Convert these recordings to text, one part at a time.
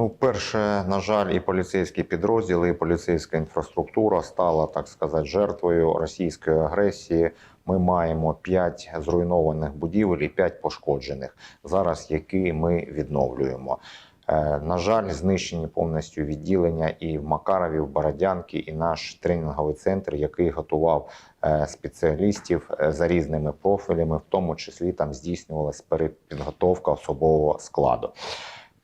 Ну, перше, на жаль, і поліцейські підрозділи, і поліцейська інфраструктура стала, так сказати, жертвою російської агресії. Ми маємо 5 зруйнованих будівель і 5 пошкоджених, зараз які ми відновлюємо. Е, На жаль, знищені повністю відділення і в Макарові, в Бородянки, і наш тренінговий центр, який готував е, спеціалістів е, за різними профілями, в тому числі там здійснювалась перепідготовка особового складу.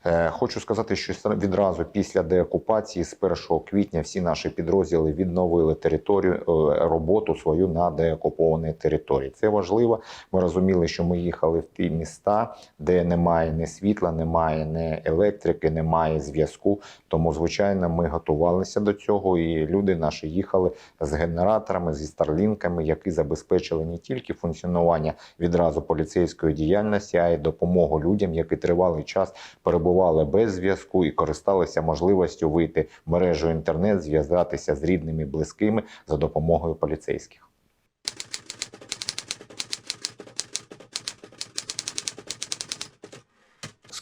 Е, Хочу сказати, що відразу після деокупації з 1 квітня всі наші підрозділи відновили територію е, роботу свою на деокупованій території. Це важливо. Ми розуміли, що ми їхали в ті міста, де немає ні світла, немає ні електрики, немає зв'язку. Тому, звичайно, ми готувалися до цього, і люди наші їхали з генераторами, зі старлінками, які забезпечили не тільки функціонування відразу поліцейської діяльності, а й допомогу людям, які тривалий час перебували без зв'язку і користалися можливістю вийти в мережу інтернет, зв'язатися з рідними, близькими за допомогою поліцейських.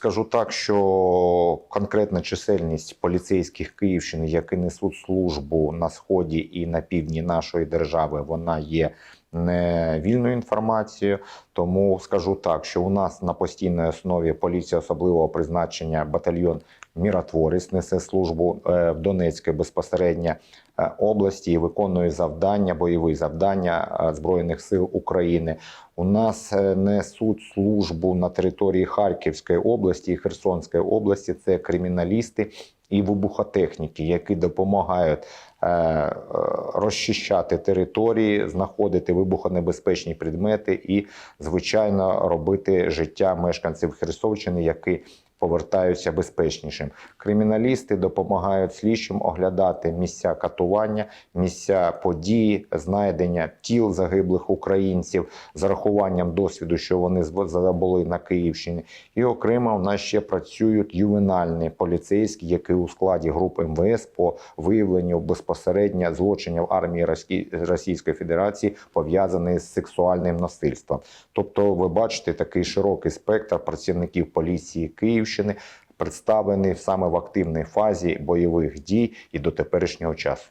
Скажу так, що конкретна чисельність поліцейських Київщини, які несуть службу на сході і на півдні нашої держави, вона є не вільною інформацією. Тому скажу так, що у нас на постійній основі поліція особливого призначення батальйон Міротворець несе службу е, в Донецькій безпосередньо е, області і виконує завдання, бойові завдання е, Збройних сил України. У нас несуть службу на території Харківської області і Херсонської області. Це криміналісти і вибухотехніки, які допомагають е, е, розчищати території, знаходити вибухонебезпечні предмети і, звичайно, робити життя мешканців Херсонщини, які повертаються безпечнішим. Криміналісти допомагають слідчим оглядати місця катування, місця події, знайдення тіл загиблих українців з рахуванням досвіду, що вони забули на Київщині. І окремо в нас ще працюють ювенальні поліцейські, які у складі груп МВС по виявленню безпосередньо злочинів армії Росій- Російської Федерації пов'язані з сексуальним насильством. Тобто, ви бачите такий широкий спектр працівників поліції Київщини. Представлений саме в активній фазі бойових дій і до теперішнього часу.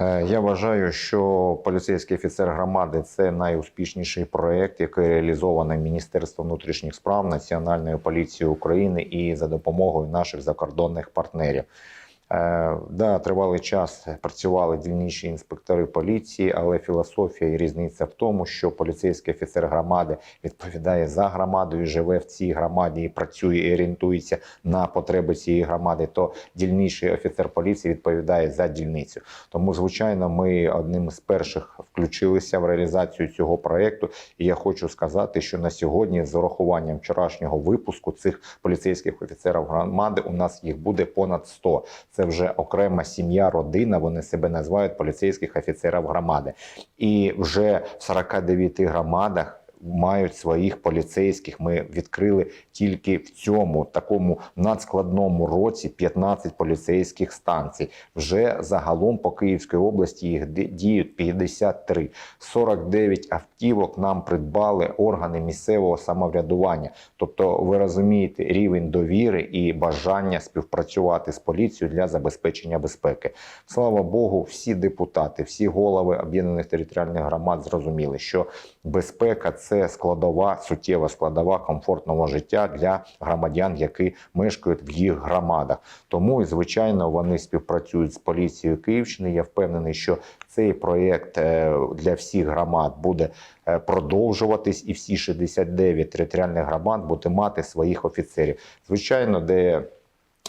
Е, Я вважаю, що поліцейський офіцер громади це найуспішніший проект, який реалізований Міністерством внутрішніх справ Національною поліцією України і за допомогою наших закордонних партнерів. Е, да, тривалий час працювали дільніші інспектори поліції, але філософія і різниця в тому, що поліцейський офіцер громади відповідає за громадою, живе в цій громаді і працює і орієнтується на потреби цієї громади. То дільніший офіцер поліції відповідає за дільницю. Тому, звичайно, ми одним з перших включилися в реалізацію цього проекту. І я хочу сказати, що на сьогодні, з урахуванням вчорашнього випуску цих поліцейських офіцерів громади, у нас їх буде понад 100. Це вже окрема сім'я, родина. Вони себе називають поліцейських офіцерів громади. І вже в 49 громадах. Мають своїх поліцейських. Ми відкрили тільки в цьому такому надскладному році 15 поліцейських станцій. Вже загалом по Київській області їх діють 53. 49 автівок нам придбали органи місцевого самоврядування. Тобто, ви розумієте рівень довіри і бажання співпрацювати з поліцією для забезпечення безпеки. Слава Богу, всі депутати, всі голови об'єднаних територіальних громад зрозуміли, що безпека це складова, суттєва складова комфортного життя для громадян, які мешкають в їх громадах. Тому, і, звичайно, вони співпрацюють з поліцією Київщини. Я впевнений, що цей проєкт е, для всіх громад буде е, продовжуватись, і всі 69 територіальних громад будуть мати своїх офіцерів. Звичайно, де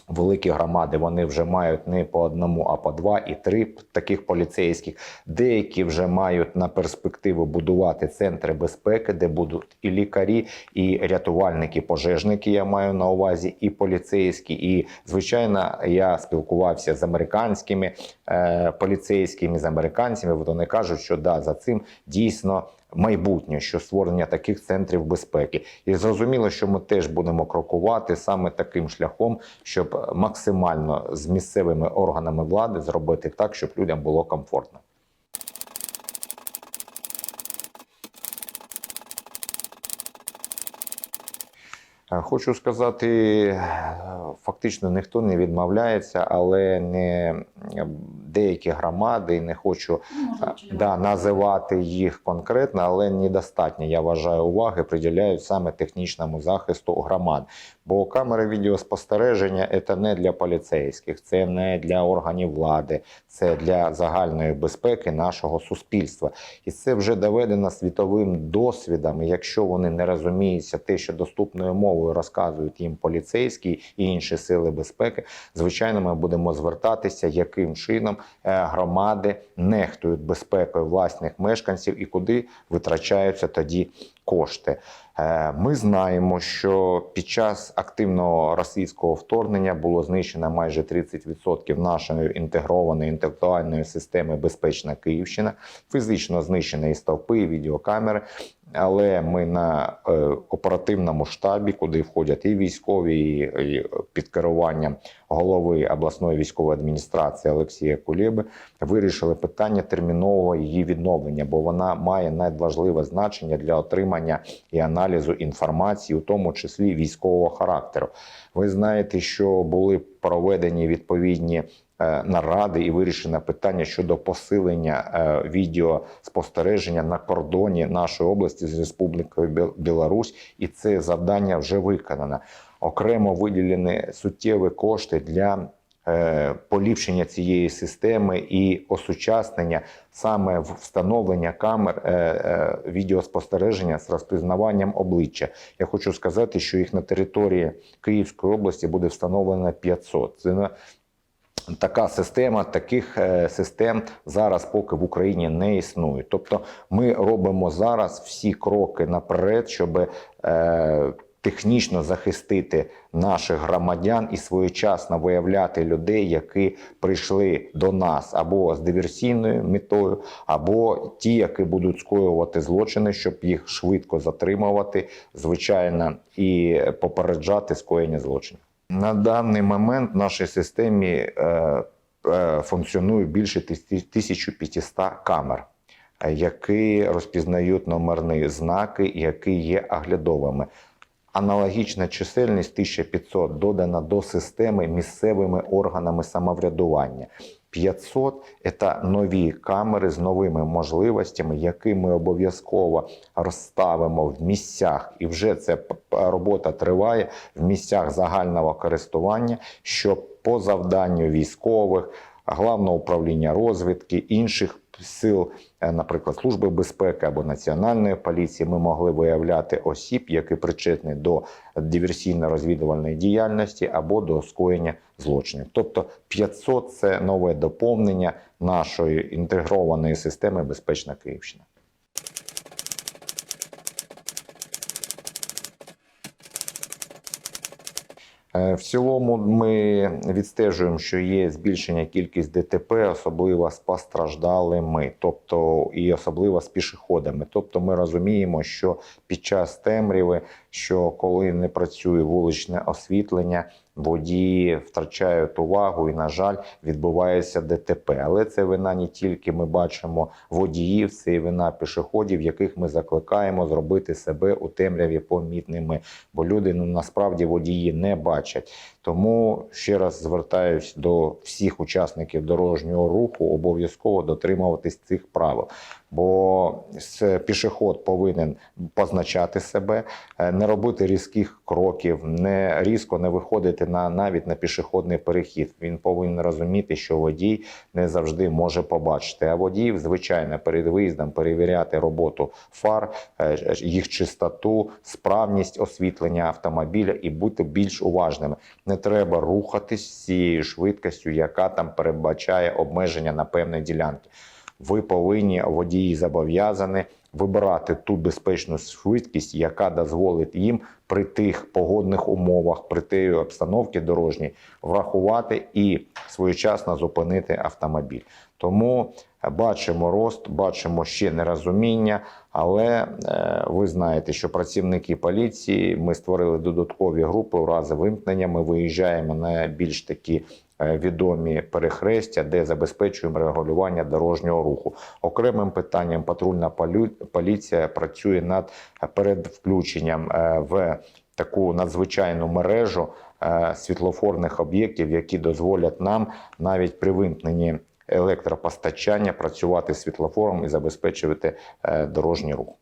Великі громади вони вже мають не по одному, а по два і три таких поліцейських. Деякі вже мають на перспективу будувати центри безпеки, де будуть і лікарі, і рятувальники, пожежники. Я маю на увазі, і поліцейські. І звичайно, я спілкувався з американськими е, поліцейськими, з американцями. Вони кажуть, що да, за цим дійсно майбутнє, що створення таких центрів безпеки. І зрозуміло, що ми теж будемо крокувати саме таким шляхом, щоб максимально з місцевими органами влади зробити так, щоб людям було комфортно. Хочу сказати, е, фактично ніхто не відмовляється, але не е, деякі громади, не хочу е, да, називати їх конкретно, але недостатньо, я вважаю, уваги приділяють саме технічному захисту громад. Бо камери відеоспостереження це не для поліцейських, це не для органів влади, це для загальної безпеки нашого суспільства. І це вже доведено світовим досвідом. І Якщо вони не розуміються те, що доступною мовою розказують їм поліцейські і інші сили безпеки, звичайно, ми будемо звертатися, яким чином е, громади нехтують безпекою власних мешканців і куди витрачаються тоді кошти. Е, Ми знаємо, що під час активного російського вторгнення було знищено майже 30% нашої інтегрованої інтелектуальної системи Безпечна Київщина, фізично знищені і стовпи, і відеокамери. Але ми на е, оперативному штабі, куди входять і військові, і, під керуванням голови обласної військової адміністрації Олексія Кулєби, вирішили питання термінового її відновлення, бо вона має надважливе значення для отримання і аналізу інформації, у тому числі військового характеру. Ви знаєте, що були проведені відповідні е, наради і вирішено питання щодо посилення е, відеоспостереження на кордоні нашої області з Республікою Білорусь, і це завдання вже виконано. Окремо виділені суттєві кошти для поліпшення цієї системи і осучаснення саме встановлення камер е, е, відеоспостереження з розпізнаванням обличчя. Я хочу сказати, що їх на території Київської області буде встановлено 500. Це Така система, таких е, систем зараз поки в Україні не існує. Тобто, ми робимо зараз всі кроки наперед, щоб е, технічно захистити наших громадян і своєчасно виявляти людей, які прийшли до нас або з диверсійною метою, або ті, які будуть скоювати злочини, щоб їх швидко затримувати, звичайно, і попереджати скоєння злочинів. На даний момент в нашій системі е, е, функціонує більше тисяч- 1500 камер, е, які розпізнають номерні знаки, які є оглядовими. Аналогічна чисельність 1500 додана до системи місцевими органами самоврядування. 500 – це нові камери з новими можливостями, які ми обов'язково розставимо в місцях. І вже ця робота триває в місцях загального користування, щоб по завданню військових, Главного управління розвідки, інших сил, наприклад, Служби безпеки або Національної поліції, ми могли виявляти осіб, які причетні до диверсійно-розвідувальної діяльності або до скоєння злочинів. Тобто 500 – це нове доповнення нашої інтегрованої системи Безпечна Київщина. В цілому ми відстежуємо, що є збільшення кількість ДТП, особливо з постраждалими, тобто і особливо з пішоходами. Тобто ми розуміємо, що під час темряви, що коли не працює вуличне освітлення, водії втрачають увагу і, на жаль, відбувається ДТП. Але це вина не тільки ми бачимо водіїв, це і вина пішоходів, яких ми закликаємо зробити себе у темряві помітними, бо люди ну насправді водії не бачать. Тому ще раз звертаюсь до всіх учасників дорожнього руху обов'язково дотримуватись цих правил. Бо пішоход повинен позначати себе, е, не робити різких кроків, не різко не виходити на навіть на пішохідний перехід. Він повинен розуміти, що водій не завжди може побачити. А водіїв, звичайно, перед виїздом перевіряти роботу фар, е, їх чистоту, справність освітлення автомобіля і бути більш уважними. Не треба рухатись цією швидкістю, яка там передбачає обмеження на певні ділянки. Ви повинні водії зобов'язані вибирати ту безпечну швидкість, яка дозволить їм при тих погодних умовах, при тій обстановці дорожній врахувати і своєчасно зупинити автомобіль. Тому бачимо рост, бачимо ще нерозуміння, але е, ви знаєте, що працівники поліції ми створили додаткові групи у разі вимкнення. Ми виїжджаємо на більш такі е, відомі перехрестя, де забезпечуємо регулювання дорожнього руху. Окремим питанням патрульна поліція працює над передвключенням е, в таку надзвичайну мережу е, світлофорних об'єктів, які дозволять нам навіть при вимкненні електропостачання працювати світлофором і забезпечувати е, дорожній рух.